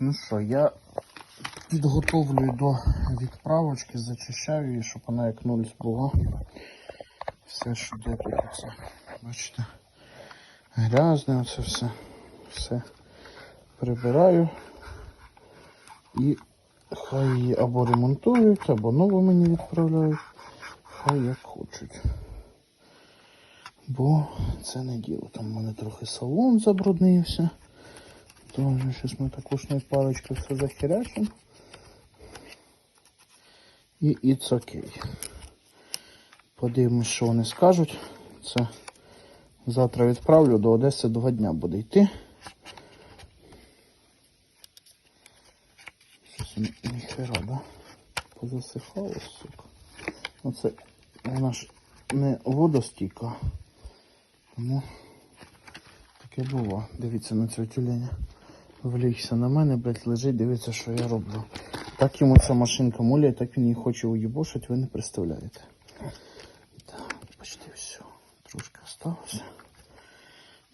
ну що, я підготовлюю до відправочки, зачищаю її, щоб вона як нуль була. Все, що де тут оце. Бачите? Грязне оце все. Все прибираю. І хай її або ремонтують, або нову мені відправляють. Хай як хочуть. Бо це не діло. Там в мене трохи салон забруднився. Тож щось ми також на парочку все захерячимо. І it's окей. Подивимось, що вони скажуть. Це завтра відправлю до Одеси два дня буде йти. Щось ніхера, да? Позасихало, сука. Оце вона ж не водостійка. Тому таке було. Дивіться на цього тюленя. Влігся на мене, блядь, лежить, дивиться, що я роблю. Так йому ця машинка муляє, так він її хоче уїбошить, ви не представляєте. Так, почти все. Трошки осталося.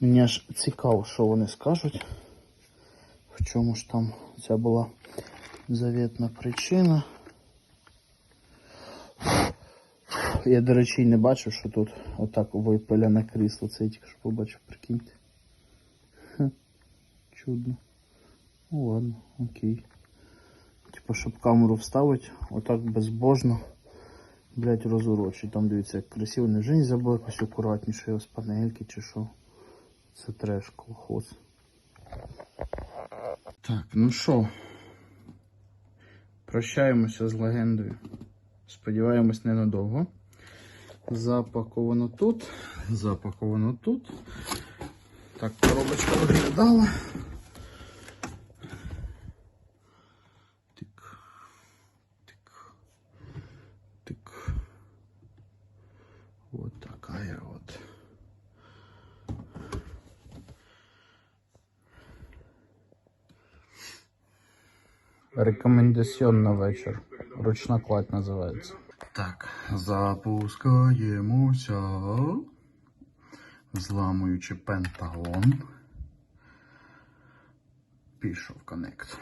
Мені аж цікаво, що вони скажуть. В чому ж там ця була завітна причина. Я, до речі, не бачив, що тут отак випилене крісло. Це я тільки що побачив, прикиньте. Хе, чудно. Ну ладно, окей. Типа, щоб камеру вставити, отак безбожно, блять, розурочить. Там дивіться, як красиво. Невже не забув якось акуратніше його з панельки чи що. Це треш, колхоз. Так, ну що. Прощаємося з легендою. Сподіваємось, ненадовго. Запаковано тут, запаковано тут. Так, коробочка виглядала. Вот такая вот. Рекомендаціон на вечір. Ручна кладь називається. Так, запускаємося. Зламуючи пентагон. Пішов коннект.